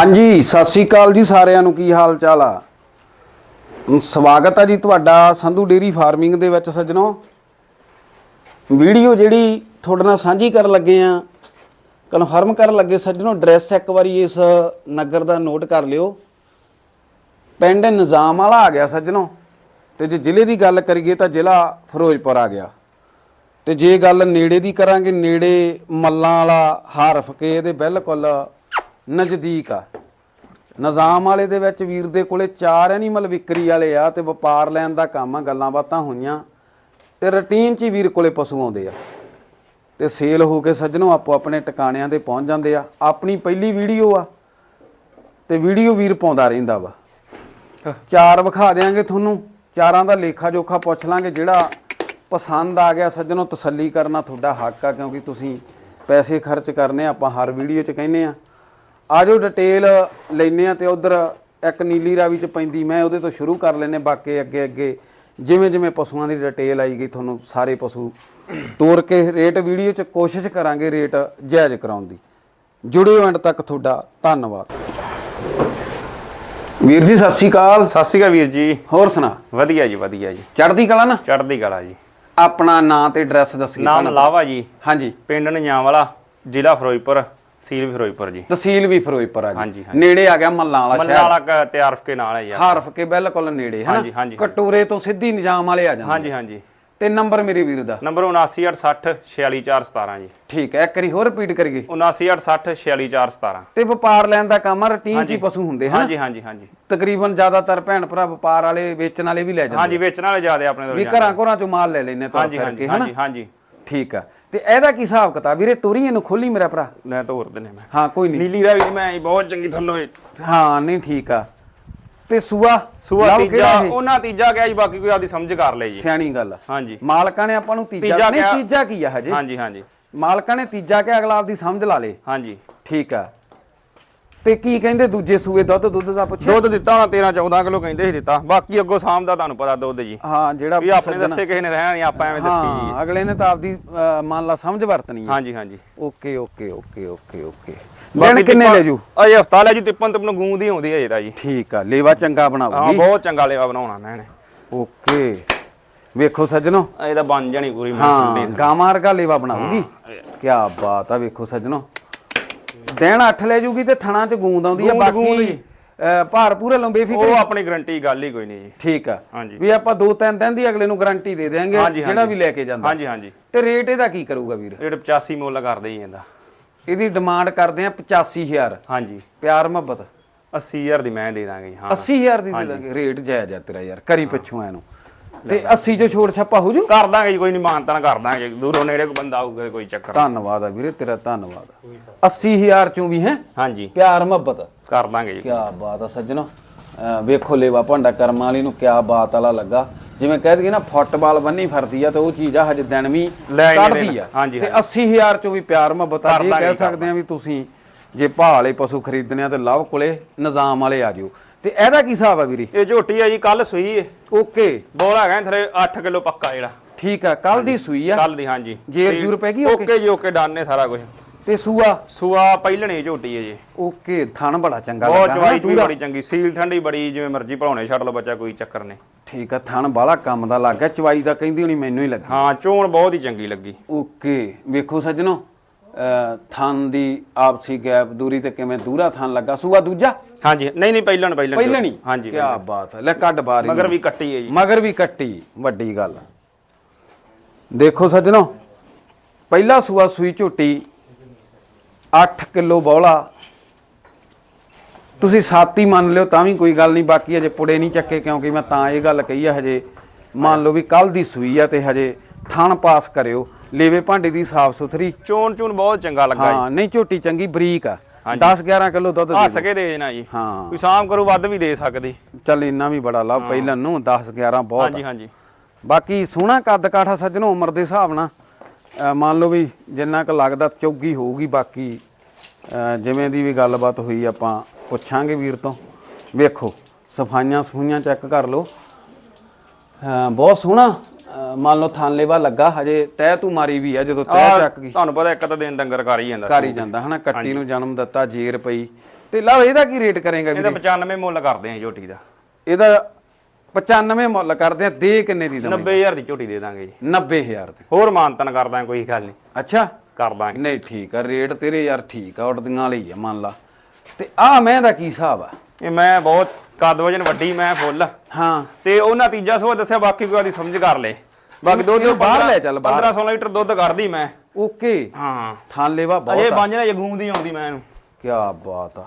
ਹਾਂਜੀ, ਸਤਿ ਸ੍ਰੀ ਅਕਾਲ ਜੀ ਸਾਰਿਆਂ ਨੂੰ, ਕੀ ਹਾਲ ਚਾਲ ਆ ਸਵਾਗਤ ਆ ਜੀ ਤੁਹਾਡਾ ਸੰਧੂ ਡੇਰੀ ਫਾਰਮਿੰਗ ਦੇ ਵਿੱਚ ਸੱਜਣੋ। ਵੀਡੀਓ ਜਿਹੜੀ ਤੁਹਾਡੇ ਨਾਲ ਸਾਂਝੀ ਕਰਨ ਲੱਗੇ ਆ, ਕਨਫਰਮ ਕਰਨ ਲੱਗੇ ਸੱਜਣੋ, ਐਡਰੈਸ ਇੱਕ ਵਾਰੀ ਇਸ ਨਗਰ ਦਾ ਨੋਟ ਕਰ ਲਿਓ। ਪਿੰਡ ਨਿਜ਼ਾਮ ਵਾਲਾ ਆ ਗਿਆ ਸੱਜਣੋ, ਤੇ ਜੇ ਜ਼ਿਲ੍ਹੇ ਦੀ ਗੱਲ ਕਰੀਏ ਤਾਂ ਜ਼ਿਲ੍ਹਾ ਫਿਰੋਜ਼ਪੁਰ ਆ ਗਿਆ। ਤੇ ਜੇ ਗੱਲ ਨੇੜੇ ਦੀ ਕਰਾਂਗੇ, ਨੇੜੇ ਮੱਲਾਂ ਵਾਲਾ ਹਰਫ ਕੇ ਇਹਦੇ ਬਿਲਕੁਲ ਨਜ਼ਦੀਕ ਆ। ਨਿਜ਼ਾਮ ਵਾਲੇ ਦੇ ਵਿੱਚ ਵੀਰ ਦੇ ਕੋਲੇ ਚਾਰ ਐਨੀਮਲ ਵਿਕਰੀ ਵਾਲੇ ਆ ਤੇ ਵਪਾਰ ਲੈਣ ਦਾ ਕੰਮ ਆ, ਗੱਲਾਂ ਬਾਤਾਂ ਹੋਈਆਂ। ਤੇ ਰੁਟੀਨ 'ਚ ਹੀ ਵੀਰ ਕੋਲੇ ਪਸ਼ੂ ਆਉਂਦੇ ਆ। ਤੇ ਸੇਲ ਹੋ ਕੇ ਸੱਜਣੋ ਆਪੋ ਆਪਣੇ ਟਿਕਾਣਿਆਂ ਤੇ ਪਹੁੰਚ ਜਾਂਦੇ ਆ। ਆਪਣੀ ਪਹਿਲੀ ਵੀਡੀਓ ਆ ਤੇ ਵੀਡੀਓ ਵੀਰ ਪਾਉਂਦਾ ਰਹਿੰਦਾ ਵਾ। ਚਾਰ ਵਿਖਾ ਦੇਾਂਗੇ ਤੁਹਾਨੂੰ। ਚਾਰਾਂ ਦਾ ਲੇਖਾ ਜੋਖਾ ਪੁੱਛ ਲਾਂਗੇ ਜਿਹੜਾ ਪਸੰਦ ਆ ਗਿਆ। ਸੱਜਣੋ ਤਸੱਲੀ ਕਰਨਾ ਤੁਹਾਡਾ ਹੱਕ ਆ, ਕਿਉਂਕਿ ਤੁਸੀਂ ਪੈਸੇ ਖਰਚ ਕਰਨੇ ਆਪਾਂ ਹਰ ਵੀਡੀਓ 'ਚ ਕਹਿੰਨੇ ਆ। ਆਜੋ ਡਿਟੇਲ ਲੈਨੇ ਆ ਤੇ ਉਧਰ ਇੱਕ ਨੀਲੀ ਰਾਵੀ 'ਚ ਪੈਂਦੀ ਮੈਂ ਉਹਦੇ ਤੋਂ ਸ਼ੁਰੂ ਕਰ ਲੈਨੇ ਬਾਕੀ ਅੱਗੇ ਅੱਗੇ। ਜਿਵੇਂ ਜਿਵੇਂ ਪਸ਼ੂਆਂ ਦੀ ਡਿਟੇਲ ਆਈ ਗਈ ਤੁਹਾਨੂੰ ਸਾਰੇ ਪਸ਼ੂ ਤੋਰ ਕੇ ਰੇਟ ਵੀਡੀਓ 'ਚ ਕੋਸ਼ਿਸ਼ ਕਰਾਂਗੇ ਰੇਟ ਜਾਇਜ਼ ਕਰਾਉਣ ਦੀ। ਜੁੜਿਓ ਐਂਡ ਤੱਕ ਤੁਹਾਡਾ ਧੰਨਵਾਦ। ਵੀਰ ਜੀ ਸਤਿ ਸ਼੍ਰੀ ਅਕਾਲ। ਸਤਿ ਸ਼੍ਰੀ ਅਕਾਲ ਵੀਰ ਜੀ। ਹੋਰ ਸੁਣਾ। ਵਧੀਆ ਜੀ ਵਧੀਆ ਜੀ। ਚੜ੍ਹਦੀ ਕਲਾ ਨਾ? ਚੜ੍ਹਦੀ ਕਲਾ ਜੀ। ਆਪਣਾ ਨਾਂ ਤੇ ਐਡਰੈਸ ਦੱਸੀ ਨਾਮ ਲਾਵਾ ਜੀ। ਹਾਂਜੀ। ਪਿੰਡ ਨਿਆਂਵਾਲਾ ਜ਼ਿਲ੍ਹਾ ਫਿਰੋਜ਼ਪੁਰ। ਸੀਲ ਵੀ ਫਿਰੋਜ਼ਪੁਰ ਜੀ। ਤਹਿਸੀਲ ਵੀ ਫਿਰੋਜ਼ਪੁਰ ਆ ਹਾਂਜੀ, ਜੀ। ਹਾਂਜੀ। ਨੇੜੇ ਆ ਗਿਆ ਮੱਲਾਂ ਵਾਲਾ ਮੱਲਾ ਸ਼ਹਿਰ। ਵਾਲਾ ਤੇ ਆਰਫ ਕੇ ਨਾਲ ਹੈ ਜੀ ਹਰਫ ਕੇ ਬਿਲਕੁਲ ਨੇੜੇ ਹੈ ਹਾਂਜੀ, ਨਾ ਹਾਂਜੀ, ਕਟੋਰੇ ਤੋਂ ਸਿੱਧੀ ਨਿਜ਼ਾਮ ਵਾਲੇ ਆ ਜਾਂਦੇ। ਹਾਂਜੀ ਹਾਂਜੀ। ਤੇ ਨੰਬਰ ਮੇਰੇ ਵੀਰ ਦਾ? ਨੰਬਰ 79860 46417 ਜੀ। ਠੀਕ ਹੈ ਇੱਕ ਵਾਰੀ ਹੋਰ ਰਿਪੀਟ ਕਰੀਏ। 79860 46417 ਤੇ ਵਪਾਰ ਲੈਣ ਦਾ ਕੰਮ ਆ ਰੁਟੀਨ ਚ ਹੀ ਪਸ਼ੂ ਹੁੰਦੇ ਹਨ? ਹਾਂਜੀ ਹਾਂਜੀ ਹਾਂਜੀ। ਤਕਰੀਬਨ ਜ਼ਿਆਦਾਤਰ ਭੈਣ ਭਰਾ ਵਪਾਰ ਵਾਲੇ ਵੇਚਣ ਵਾਲੇ ਵੀ ਲੈ ਜਾਂਦੇ ਹਾਂਜੀ ਵੇਚਣ ਵਾਲੇ ਜ਼ਿਆਦੇ ਆਪਣੇ ਵੀ ਘਰਾਂ ਘਰਾਂ ਚੋਂ ਮਾਲ ਲੈ ਲੈਨੇ ਤੋਂ ਹਾਂਜੀ ਹਾਂਜੀ ਹਾਂਜੀ ਹਾਂਜੀ। ਠੀਕ ਆ। ਤੇ ਇਹਦਾ ਕੀ ਹਿਸਾਬ ਕਿਤਾਬ? ਵੀਰੇ ਤੋਰੀ ਇਹਨੂੰ ਖੋਲੀ ਮੇਰਾ ਭਰਾ। ਮੈਂ ਤੋਰ ਦਿੰਨੇ ਮੈਂ। ਹਾਂ ਕੋਈ ਨਹੀਂ। ਨੀਲੀ ਰਾਵੀ ਮੈਂ ਬਹੁਤ ਚੰਗੀ ਥੱਲੋਂ। ਹਾਂ ਨਹੀਂ ਠੀਕ ਆ। ਤੇ ਸੂਆ? ਸੂਆ ਤੀਜਾ? ਉਹਨਾਂ ਤੀਜਾ ਗਿਆ ਜੀ ਬਾਕੀ ਕੋਈ ਆਪਦੀ ਸਮਝ ਕਰ ਲੈ ਜੀ। ਸਿਆਣੀ ਗੱਲ ਹਾਂਜੀ। ਮਾਲਕਾਂ ਨੇ ਆਪਾਂ ਨੂੰ ਤੀਜਾ ਨਹੀਂ ਤੀਜਾ ਕੀ ਆ ਹਜੇ? ਹਾਂਜੀ ਹਾਂਜੀ। ਮਾਲਕਾਂ ਨੇ ਤੀਜਾ ਕਿ ਅਗਲਾ ਆਪਦੀ ਸਮਝ ਲਾ ਲੇ। ਹਾਂਜੀ। ਠੀਕ ਆ। ਤੇ ਕੀ ਕਹਿੰਦੇ ਦੂਜੇ ਸੂਏ ਦੁੱਧ ਦੁੱਧ ਦਾ ਪੁੱਛਿਆ? ਦੁੱਧ ਦਿੱਤਾ ਹੋਣਾ 13 14 ਕਿਲੋ ਕਹਿੰਦੇ ਸੀ ਦਿੱਤਾ। ਬਾਕੀ ਅੱਗੋਂ ਸ਼ਾਮ ਦਾ ਤੁਹਾਨੂੰ ਪਤਾ ਦੁੱਧ ਜੀ। ਹਾਂ ਜਿਹੜਾ ਵੀ ਆਪਣੇ ਦੱਸੇ ਕਿਸੇ ਨੇ ਰਹਿਣਾ ਨਹੀਂ ਆਪਾਂ ਐਵੇਂ ਦੱਸੀ ਜੀ। ਹਾਂ ਅਗਲੇ ਨੇ ਤਾਂ ਆਪਦੀ ਮੰਨ ਲਾ ਸਮਝ ਵਰਤਣੀ ਹੈ। ਹਾਂਜੀ ਹਾਂਜੀ। Okay okay okay okay okay. ਦਿਨ ਕਿੰਨੇ ਲੈ ਜੂ? ਅਜੇ ਹਫਤਾ ਲੈ ਜੂ ਤਿੱਪਨ ਤਿੱਪਨ ਗੂੰਦ ਹੀ ਆਉਂਦੀ ਹੈ ਇਹਦਾ ਜੀ। ਠੀਕ ਆ ਲੇਵਾ ਚੰਗਾ ਹਾਂ ਬਣਾਉਗੀ ਬਹੁਤ ਚੰਗਾ ਲੇਵਾ ਬਣਾਉਣਾ ਮੈਂ ਨੇ ਓਕੇ। ਵੇਖੋ ਸੱਜਣੋ। ਇਹਦਾ ਬਣ ਜਾਣੀ ਪੂਰੀ ਹਾਂ ਗਾਵਾਂ ਵਰਗਾ ਲੇਵਾ ਬਣਾਉਗੀ ਕੀ ਬਾਤ ਆ ਵੇਖੋ ਸੱਜਣੋ। ਦਿਨ ਅੱਠ ਲੈ ਜੂਗੀ ਤੇ ਥਣਾ ਚ ਗੂੰਦ ਆਉਂਦੀ ਆ ਬਾਕੀ ਭਾਰ ਪੂਰੇ ਲੰਬੇ ਫਿਕਰ ਉਹ ਆਪਣੀ ਗਰੰਟੀ ਗੱਲ ਹੀ ਕੋਈ ਨਹੀਂ ਜੀ। ਠੀਕ ਆ। ਵੀ ਆਪਾਂ ਦੋ ਤਿੰਨ ਦਿਨ ਦੀ ਅਗਲੇ ਨੂੰ ਗਾਰੰਟੀ ਦੇ ਦੇਾਂਗੇ ਜਿਹੜਾ। ਵੀ ਲੈ ਕੇ ਜਾਂਦਾ। ਹਾਂਜੀ ਹਾਂਜੀ। ਤੇ ਰੇਟ ਇਹਦਾ ਕੀ ਕਰੂਗਾ ਵੀਰ? ਰੇਟ 85 ਮੁੱਲ ਕਰਦੇ ਹੀ ਇਹਦਾ। ਇਹਦੀ ਡਿਮਾਂਡ ਕਰਦੇ ਆ 85000 ਹਾਂਜੀ। ਪਿਆਰ ਮੁਹੱਬਤ। 80000 ਦੀ ਮੈਂ ਦੇ ਦਾਂਗੇ ਹਾਂ। 80000 ਦੀ ਦੇ ਦਾਂਗੇ। ਰੇਟ ਜਾਇਜ਼ ਆ ਤੇਰਾ ਯਾਰ ਕਰੀ ਪਿੱਛੋਂ ਇਹਨੂੰ। ਤੇ 80 ਚੋਂ ਛੋੜ ਛੱਪਾ ਹੋ ਜੂ? ਕਰ ਦਾਂਗੇ ਜੀ ਕੋਈ ਨਹੀਂ ਮਾਨਤਾ ਨਾ ਕਰ ਦਾਂਗੇ ਦੂਰੋਂ ਨੇੜੇ ਕੋਈ ਬੰਦਾ ਆਊਗਾ ਕੋਈ ਚੱਕਰ। ਧੰਨਵਾਦ ਆ ਵੀਰੇ ਤੇਰਾ ਧੰਨਵਾਦ। 80000 ਚੋਂ ਵੀ ਹੈ? ਹਾਂਜੀ। ਪਿਆਰ ਮੁਹੱਬਤ। ਕਰ ਦਾਂਗੇ ਜੀ। ਕੀ ਬਾਤ ਆ ਸੱਜਣੋ। ਅਹ ਵੇਖੋ ਲੇਵਾ ਭਾਂਡਾ ਕਰਮ ਵਾਲੀ ਨੂੰ ਕਿਆ ਬਾਤ ਵਾਲਾ ਲੱਗਾ। ਜਿਵੇਂ ਕਹਿ ਦਈਏ ਨਾ ਫੁੱਟਬਾਲ ਬੰਨੀ ਫਿਰਦੀ ਆ ਤੇ ਉਹ ਚੀਜ਼ ਆ ਹਜੇ ਦਿਨ ਵੀ ਲੈ ਨਹੀਂ ਕੱਢਦੀ ਲੈਣਾ। ਆ। ਹਾਂਜੀ, ਤੇ 80000 ਚੋਂ ਵੀ ਪਿਆਰ ਮੁਹੱਬਤ ਆ ਕਰ ਜੇ ਦਾਂਗੇ, ਕਹਿ ਕਰ ਸਕਦੇ ਆ ਵੀ ਤੁਸੀਂ ਜੇ ਭਾਅ ਵਾਲੇ ਪਸ਼ੂ ਖਰੀਦਣੇ ਆ ਤੇ ਲਵ ਕੋਲੇ ਨਿਜ਼ਾਮ ਵਾਲੇ ਆ ਜਿਓ। ਤੇ ਇਹਦਾ ਕੀ ਹਿਸਾਬ ਆ ਵੀਰੇ? ਇਹ ਝੋਟੀ ਆ ਜੀ ਕੱਲ ਸੂਈ ਏ। ਓਕੇ। ਬੋਲ ਹੈਗਾ ਥਰੇ 8 ਕਿਲੋ ਪੱਕਾ ਜਿਹੜਾ। ਠੀਕ ਆ ਕੱਲ ਦੀ ਸੂਈ ਆ। ਕੱਲ ਦੀ ਹਾਂਜੀ। ਜੇਰ ਜੂਰ ਪੈ ਗਈ ਓਕੇ। ਜੀ ਓਕੇ ਡਨ ਨੇ ਸਾਰਾ ਕੁਝ ਤੇ ਸੂਆ? ਸੂਆ ਪਹਿਲਣੀ ਝੋਟੀ ਹੈ ਜੀ। ਓਕੇ ਥਣ ਬੜਾ ਚੰਗਾ ਬਹੁਤ ਲੱਗਾ ਚਵਾਈ ਨਾ ਚੂਈ। ਬੜੀ ਚੰਗੀ ਸੀਲ ਠੰਡੀ ਬੜੀ ਜਿਵੇਂ ਮਰਜ਼ੀ ਭਲਾਉਣੇ ਛੱਡ ਲਓ ਬੱਚਾ ਕੋਈ ਚੱਕਰ ਨਹੀਂ। ਠੀਕ ਆ ਥਣ ਬਾਲਾ ਕੰਮ ਦਾ ਲੱਗ ਚਵਾਈ ਦਾ ਕਹਿੰਦੀ ਹੋਣੀ ਮੈਨੂੰ ਹੀ ਲੱਗਾ। ਹਾਂ ਚੋਣ ਬਹੁਤ ਹੀ ਚੰਗੀ ਲੱਗੀ। ਓਕੇ ਵੇਖੋ ਸੱਜਣੋ। ਥਣ ਦੀ ਆਪਸੀ ਗੈਪ ਦੂਰੀ ਤੇ ਕਿਵੇਂ ਦੂਰਾ ਥਣ ਲੱਗਾ? ਸੂਆ ਦੂਜਾ? ਹਾਂਜੀ ਨਹੀਂ ਨਹੀਂ ਪਹਿਲਣ ਪਹਿਲਣ ਪਹਿਲਾਂ ਨਹੀਂ ਹਾਂਜੀ ਕੀ ਬਾਤ ਹੈ। ਲੈ ਕੱਢ ਬਾਹਰ ਹੀ ਮਗਰ ਵੀ ਕੱਟੀ ਹੈ ਜੀ। ਮਗਰ ਵੀ ਕੱਟੀ ਵੱਡੀ ਗੱਲ। ਦੇਖੋ ਸੱਜਣੋ ਪਹਿਲਾ ਸੂਆ ਸੂਈ ਝੋਟੀ 8 ਕਿਲੋ ਬੌਲਾ। ਤੁਸੀਂ ਸੱਤ ਹੀ ਮੰਨ ਲਿਓ ਤਾਂ ਵੀ ਕੋਈ ਗੱਲ ਨਹੀਂ ਬਾਕੀ ਹਜੇ ਪੁੜੇ ਨਹੀਂ ਚੱਕੇ ਕਿਉਂਕਿ ਮੈਂ ਤਾਂ ਇਹ ਗੱਲ ਕਹੀ ਆ ਹਜੇ। ਮੰਨ ਲਓ ਵੀ ਕੱਲ ਦੀ ਸੂਈ ਆ ਤੇ ਹਜੇ ਥਣ ਪਾਸ ਕਰਿਓ। ਲੇਵੇ ਭਾਂਡੇ ਦੀ ਸਾਫ਼ ਸੁਥਰੀ। ਚੋਣ ਚੂਣ ਬਹੁਤ ਚੰਗਾ ਲੱਗਾ ਜੀ। ਹਾਂ ਨਹੀਂ ਝੋਟੀ ਚੰਗੀ ਬਰੀਕ ਆ। ਹਾਂਜੀ। 10 11 ਕਿਲੋ ਦੁੱਧ ਆ ਦੇ ਸਕੇ ਦੇ ਦੇਣਾ ਜੀ। ਹਾਂ। ਕੋਈ ਸ਼ਾਮ ਕਰੂ ਵੱਧ ਵੀ ਦੇ ਸਕਦੀ। ਚੱਲ ਇੰਨਾ ਵੀ ਬੜਾ ਲਾ ਪਹਿਲਾਂ ਨੂੰ 10 11 ਬਹੁਤ ਹਾਂਜੀ। ਹਾਂਜੀ। ਬਾਕੀ ਸੋਹਣਾ ਕੱਦ ਕਾਠਾ ਸੱਜਣੋ ਉਮਰ ਦੇ ਹਿਸਾਬ ਨਾਲ। ਮੰਨ ਲਓ ਵੀ ਜਿੰਨਾ ਕੁ ਲੱਗਦਾ ਚੌਗੀ ਹੋਊਗੀ ਬਾਕੀ ਜਿਵੇਂ ਦੀ ਵੀ ਗੱਲਬਾਤ ਹੋਈ ਆਪਾਂ ਪੁੱਛਾਂਗੇ ਵੀਰ ਤੋਂ। ਵੇਖੋ ਸਫਾਈਆਂ ਸਫੂਈਆਂ ਚੈੱਕ ਕਰ ਲਓ। ਬਹੁਤ ਸੋਹਣਾ ਮੰਨ ਲਓ ਥਾਨਲੇਵਾ ਲੱਗਾ ਹਜੇ ਤਹਿ ਤੂੰ ਮਾਰੀ ਵੀ ਆ ਜਦੋਂ ਤਹਿ ਆਹ ਚੱਕ ਗਈ। ਤੁਹਾਨੂੰ ਪਤਾ ਇੱਕ ਤਾਂ ਦਿਨ ਡੰਗਰ ਕਰ ਹੀ ਜਾਂਦਾ ਕਰ ਹੀ ਜਾਂਦਾ ਹਨਾ ਕੱਟੀ ਨੂੰ ਜਨਮ ਦਿੱਤਾ ਜੇਰ ਪਈ। ਤੇ ਲਓ ਇਹਦਾ ਕੀ ਰੇਟ ਕਰੇਗਾ ਇਹਦਾ ਵੀਰੇ? 95 ਮੁੱਲ ਕਰਦੇ ਆਂ ਝੋਟੀ ਦਾ। ਇਹਦਾ 95 ਮੁੱਲ ਕਰਦੇ ਆ ਦੇ ਕਿੰਨੇ ਦੀ ਦਵੇਂ 90000 ਦੀ ਝੋਟੀ ਦੇ ਦਾਂਗੇ ਜੀ। 90000 ਦੀ। ਹੋਰ ਮਾਨਤਨ ਕਰਦਾ ਕੋਈ ਗੱਲ ਨਹੀਂ ਅੱਛਾ? ਕਰ ਦਾਂਗੇ। ਨਹੀਂ ਠੀਕ ਆ ਰੇਟ ਤੇਰੇ ਯਾਰ ਠੀਕ ਆ ਉੜਦੀਆਂ ਲਈ ਆ ਮੰਨ ਲਾ। ਤੇ ਆ ਮੈਂ ਦਾ ਕੀ ਹਿਸਾਬ ਆ? ਇਹ ਮੈਂ ਬਹੁਤ ਕੱਦ ਵਜਨ ਵੱਡੀ ਮੈਂ ਫੁੱਲ। ਹਾਂ। ਤੇ ਉਹਨਾਂ ਤੀਜਾ ਸੋ ਦੱਸਿਆ ਬਾਕੀ ਕੋਈ ਆਦੀ ਸਮਝ ਕਰ ਲੈ। ਬਾਕੀ ਦੁੱਧ ਇਹਨੂੰ ਬਾਹਰ ਲੈ ਚੱਲ, ਬਾਹਰ। 15 16 ਲੀਟਰ ਦੁੱਧ ਕੱਢਦੀ ਮੈਂ। ਓਕੇ। ਹਾਂ। ਥਾਂ ਲੈਵਾ ਅਜੇ ਬਹੁਤ। ਆ ਬੰਜ ਨੇ ਜਗੂੰਦੀ ਆਉਂਦੀ ਮੈਂ ਇਹਨੂੰ। ਕੀ ਬਾਤ ਆ।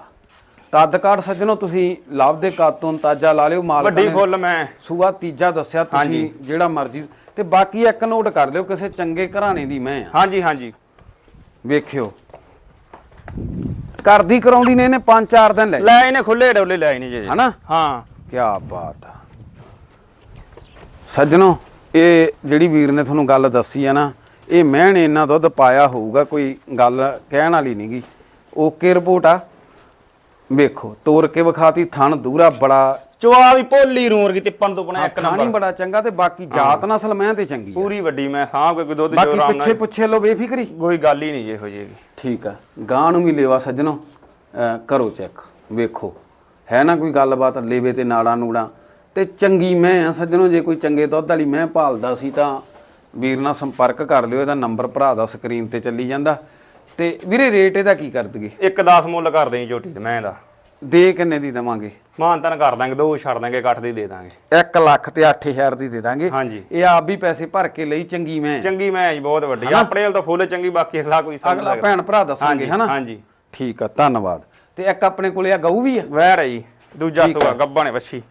ਕੱਦ ਕਾਠ ਸੱਜਣੋ ਤੁਸੀਂ ਲਵ ਦੇ ਕੱਦ ਤੋਂ ਅੰਦਾਜ਼ਾ ਲਾ ਲਿਓ ਮਾਲਕ ਵੱਡੀ ਫੁੱਲ ਮੈਂ। ਸੂਆ ਤੀਜਾ ਦੱਸਿਆ ਤੁਸੀਂ ਜਿਹੜਾ ਮਰਜ਼ੀ। ਤੇ ਬਾਕੀ ਇੱਕ ਨੋਟ ਕਰ ਲਿਓ ਕਿਸੇ ਚੰਗੇ ਘਰਾਣੇ ਦੀ ਮੈਂ ਹਾਂਜੀ ਹਾਂਜੀ। ਵੇਖਿਓ। ਕਰਦੀ ਕਰਾਉਂਦੀ ਨੇ ਇਹਨੇ 5-4 ਦਿਨ ਲੈ। ਲੈ ਇਹਨੇ ਖੁੱਲੇ ਡੋਲੇ ਲੈ ਨਹੀਂ ਜੇ ਹਨਾ? ਹਾਂ। ਕੀ ਬਾਤ ਆ। ਸੱਜਣੋ ਇਹ ਜਿਹੜੀ ਵੀਰ ਨੇ ਤੁਹਾਨੂੰ ਗੱਲ ਦੱਸੀ ਆ ਨਾ ਇਹ ਮੈਂ ਨੇ ਇੰਨਾ ਦੁੱਧ ਪਾਇਆ ਹੋਊਗਾ ਕੋਈ ਗੱਲ ਕਹਿਣ ਵਾਲੀ ਨਹੀਂਗੀ ਓਕੇ ਰਿਪੋਰਟ ਆ। ਵੇਖੋ ਤੋਰ ਕੇ ਵਿਖਾਤੀ ਥਣ ਦੂਰਾ ਬੜਾ ਚਵਾ ਵੀ ਭੋਲੀ ਰੂਰ ਕੀ ਤਿੱਪਣ ਤੋਂ ਬਣਾ ਇੱਕ ਨੰਬਰ। ਬੜਾ ਚੰਗਾ ਤੇ ਬਾਕੀ ਜਾਤ ਨਸਲ ਮੈਂ ਤੇ ਚੰਗੀ ਆ। ਪੂਰੀ ਵੱਡੀ ਮੈਂ ਸਾਂਭ ਕੇ ਕੋਈ ਦੁੱਧ ਜੋ ਬਾਕੀ ਆਰਾਮ ਪਿੱਛੇ ਨਾਲ ਪੁੱਛੇ ਲੋ ਬੇਫਿਕਰੀ। ਕੋਈ ਗੱਲ ਹੀ ਨਹੀਂ ਜੇ ਹੋ ਜੇਗੀ ਠੀਕ ਆ। ਗਾਂ ਨੂੰ ਵੀ ਲੇਵਾ ਸੱਜਣੋ। ਅਹ ਕਰੋ ਚੈੱਕ। ਵੇਖੋ। ਹੈ ਨਾ ਕੋਈ ਗੱਲਬਾਤ ਲੇਵੇ ਤੇ ਨਾੜਾਂ ਨੂੜਾਂ। ਤੇ ਚੰਗੀ ਮੈਂ ਆ ਸੱਜਣੋ ਜੇ ਕੋਈ ਚੰਗੇ ਦੁੱਧ ਵਾਲੀ ਮੈਂ ਭਾਲਦਾ ਸੀ ਤਾਂ ਵੀਰ ਨਾਲ ਸੰਪਰਕ ਕਰ ਲਿਓ ਇਹਦਾ ਨੰਬਰ ਭਰਾ ਦਾ ਸਕਰੀਨ ਤੇ ਚੱਲੀ ਜਾਂਦਾ। ਤੇ ਵੀਰੇ ਰੇਟ ਇਹਦਾ ਕੀ ਕਰ ਦਈਏ? ਇੱਕ 10 ਮੁੱਲ ਕਰ ਦੇਈ ਝੋਟੀ ਤੇ ਮੈਂ ਦਾ ਦੇ ਕਿੰਨੇ ਦੀ ਦਵਾਂਗੇ? ਮਾਨਤਨ ਕਰ ਦਾਂਗੇ ਦੋ ਛੱਡ ਦਾਂਗੇ ਇਕੱਠ ਦੀ ਦੇ ਦਾਂਗੇ। 1 ਲੱਖ ਤੇ 8000 ਦੀ ਦੇ ਦਾਂਗੇ। ਹਾਂਜੀ। ਇਹ ਆਪ ਵੀ ਪੈਸੇ ਭਰ ਕੇ ਲਈ ਚੰਗੀ ਮੈਂ। ਚੰਗੀ ਮੈਂ ਜੀ ਬਹੁਤ ਵੱਡੀ। ਆ। ਆਪਣੇ ਵੱਲ ਤਾਂ ਫੁੱਲ ਚੰਗੀ ਬਾਕੀ ਅਗਲਾ ਕੋਈ ਸਮਝ ਅਗਲਾ ਸਕਦਾ ਭੈਣ ਭਰਾ ਦੱਸਾਂਗੇ ਹਾਂਜੀ, ਹਨਾ? ਹਾਂਜੀ। ਠੀਕ ਆ ਧੰਨਵਾਦ। ਤੇ ਇੱਕ ਆਪਣੇ ਕੋਲੇ ਆ ਗਊ ਵੀ ਆ? ਵੈਰ ਹੈ ਜੀ ਦੂਜਾ ਸੂਆ ਗੱਬਣ ਹੈ ਵੱਛੀ।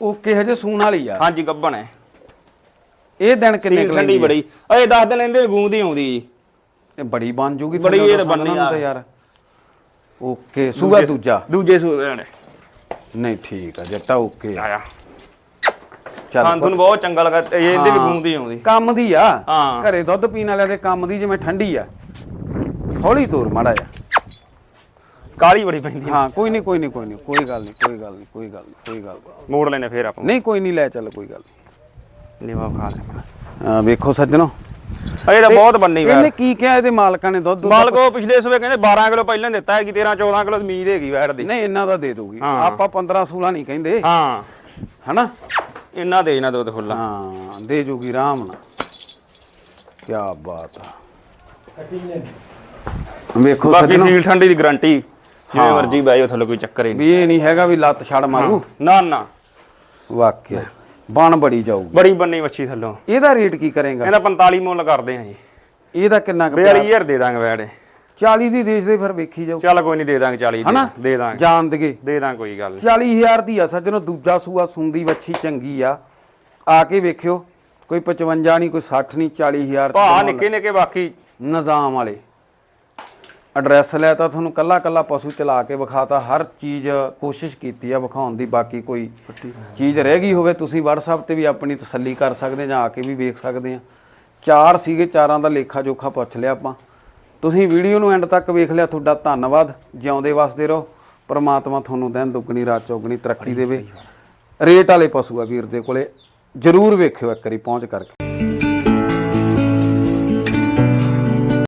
ਓਕੇ ਹਜੇ ਸੂਣ ਵਾਲੀ ਆ? ਹਾਂਜੀ ਗੱਬਣ ਹੈ ਇਹ ਦਿਨ ਕਿੰਨੇ ਸੀਲ ਕੁ ਠੰਡੀ ਲੈਂਦੀ ਆ? ਬੜੀ। ਓਏ ਦੱਸ ਦਿਨ ਲੈਂਦੇ ਗੂੰਦ ਹੀ ਆਉਂਦੀ ਜੀ। ਇਹ ਬੜੀ ਬਣ ਜੂਗੀ ਬੜੀ ਥੱਲੇ ਇਹ ਤਾਂ ਬਣਨੀ ਸਾਨੂੰ ਆ। ਤਾਂ ਯਾਰ। ਓਕੇ ਸੂਆ ਦੂਜਾ ਦੂਜੇ? ਸੂਏ ਨੇ ਨਹੀਂ ਠੀਕ ਆ ਜੱਟਾ ਓਕੇ ਆ। ਆਇਆ। ਚੱਲ ਹਾਂ ਤੁਹਾਨੂੰ ਬਹੁਤ ਚੰਗਾ ਲੱਗਾ। ਤੇ ਇਹਦੇ ਵੀ ਗੂੰਦ ਹੀ ਆਉਂਦੀ। ਕੰਮ ਦੀ ਆ। ਹਾਂ। ਘਰੇ ਦੁੱਧ ਪੀਣ ਵਾਲਿਆਂ ਦੇ ਕੰਮ ਦੀ ਜਿਵੇਂ ਠੰਡੀ ਆ। ਹੌਲੀ ਤੋਰ ਮਾੜਾ ਜਾ ਕਾਲੀ ਬੜੀ ਪੈਂਦੀ ਹਾਂ ਕੋਈ ਨਹੀਂ ਕੋਈ ਨਹੀਂ ਕੋਈ ਨਹੀਂ ਕੋਈ ਗੱਲ ਨਹੀਂ ਕੋਈ ਗੱਲ ਨਹੀਂ ਕੋਈ ਗੱਲ ਨਹੀਂ ਕੋਈ ਗੱਲ ਨਹੀਂ। ਮੋੜ ਲੈਨੇ ਫੇਰ ਆਪਾਂ। ਨਹੀਂ ਕੋਈ ਨਹੀਂ ਲੈ ਚੱਲ ਕੋਈ ਗੱਲ ਨੀਵਾ ਖਾ ਲੈ ਨਹੀਂ ਆ ਵੇਖੋ ਸੱਜਣੋ। ਅਜੇ ਤਾਂ ਬਹੁਤ ਬੰਨੀ ਵੈਰ ਇਹਨੇ ਕੀ ਕਿਹਾ ਇਹਦੇ ਮਾਲਕਾਂ ਨੇ ਦੁੱਧ ਮਾਲਕ ਉਹ ਪਿਛਲੇ ਸਵੇ ਕਹਿੰਦੇ 12 ਕਿਲੋ ਪਹਿਲਾਂ ਦਿੱਤਾ ਹੈ ਕਿ 13 14 ਕਿਲੋ ਉਮੀਦ ਹੈਗੀ ਵੈੜ ਦੀ। ਨਹੀਂ ਇਹਨਾਂ ਦਾ ਦੇ ਦੂਗੀ ਹਾਂ। ਆਪਾਂ 15 16 ਨਹੀਂ ਕਹਿੰਦੇ। ਹਾਂ। ਹਨਾ? ਇੰਨਾ ਦੇ ਇਹਨਾਂ ਦੁੱਧ ਖੁੱਲਾ ਹਾਂ ਦੇ ਜੂਗੀ ਆਰਾਮ ਨਾਲ। ਕੀ ਬਾਤ ਆ। ਵੇਖੋ ਬਾਕੀ ਸੱਜਣੋ। ਸੀਲ ਠੰਡੀ ਦੀ ਗਾਰੰਟੀ। ਜਿਵੇਂ ਮਰਜ਼ੀ ਬਾਈ ਥੱਲੇ ਕੋਈ ਚੱਕਰ ਹੀ ਨਹੀਂ ਵੀ ਇਹ ਨਹੀਂ ਹੈਗਾ ਵੀ ਲੱਤ ਛੜ ਮਾਰੂ। ਨਾ ਨਾ। ਵਾਕਿਆ। ਬਣ ਬੜੀ ਜਾਊਗੀ। ਬੜੀ ਬੰਨੀ ਮੱਛੀ ਥੱਲੋਂ। ਇਹਦਾ ਰੇਟ ਕੀ ਕਰੇਗਾ? ਇਹਦਾ 45 ਮੁੱਲ ਕਰਦੇ ਆ ਜੀ। ਇਹਦਾ ਕਿੰਨਾ ਕੁ ਪਿਆ? 42000 ਦੇ ਦਾਂਗੇ ਵੈੜੇ। 40 ਦੀ ਦੇਸ਼ ਦੇ ਫਿਰ ਵੇਖੀ ਜਾਊ ਚੱਲ ਕੋਈ ਨਹੀਂ ਦੇ ਦਾਂਗੇ 40 ਹਨਾ? ਦੇ ਦੇ ਦਾਂਗੇ। ਜਾਣ ਦਗੇ ਦੇ ਦਾਂਗੇ ਕੋਈ ਗੱਲ ਨਹੀਂ 40000 ਦੀ ਆ ਸੱਜਣੋ ਦੂਜਾ ਸੂਆ ਸੁੰਦੀ ਵੱਛੀ ਚੰਗੀ ਆ। ਆ ਕੇ ਵੇਖਿਓ ਕੋਈ 55 ਨਹੀਂ ਕੋਈ 60 ਨਹੀਂ 40000 ਭਾ ਨਿੱਕੇ ਨਿੱਕੇ ਬਾਕੀ ਨਿਜ਼ਾਮ ਵਾਲੇ। ਐਡਰੈਸ ਲੈ ਤਾਂ ਤੁਹਾਨੂੰ ਕੱਲਾ ਕੱਲਾ ਪਸ਼ੂ ਚਲਾ ਕੇ ਵਿਖਾਤਾ ਹਰ ਚੀਜ਼ ਕੋਸ਼ਿਸ਼ ਕੀਤੀ ਆ ਵਿਖਾਉਣ ਦੀ ਬਾਕੀ ਕੋਈ ਚੀਜ਼ ਰਹਿ ਗਈ ਹੋਵੇ ਤੁਸੀਂ WhatsApp ਤੇ ਵੀ ਆਪਣੀ ਤਸੱਲੀ ਕਰ ਸਕਦੇ ਜਾਂ ਆ ਕੇ ਵੀ ਵੇਖ ਸਕਦੇ ਆ। ਚਾਰ ਸੀਗੇ ਚਾਰਾਂ ਦਾ ਲੇਖਾ ਜੋਖਾ ਪੁੱਛ ਲਿਆ ਆਪਾਂ। ਤੁਸੀਂ ਵੀਡੀਓ ਨੂੰ ਐਂਡ ਤੱਕ ਵੇਖ ਲਿਆ ਤੁਹਾਡਾ ਧੰਨਵਾਦ। ਜਿਉਂਦੇ ਵਸਦੇ ਰਹੋ। ਪ੍ਰਮਾਤਮਾ ਤੁਹਾਨੂੰ ਦਿਨ ਦੁੱਗਣੀ ਰਾਤ ਚੌਗਣੀ ਤਰੱਕੀ ਦੇਵੇ। ਰੇਟ ਵਾਲੇ ਪਸ਼ੂ ਆ ਵੀਰ ਦੇ ਕੋਲੇ। ਜਰੂਰ ਵੇਖਿਓ ਇੱਕ ਵਾਰੀ ਪਹੁੰਚ ਕਰਕੇ।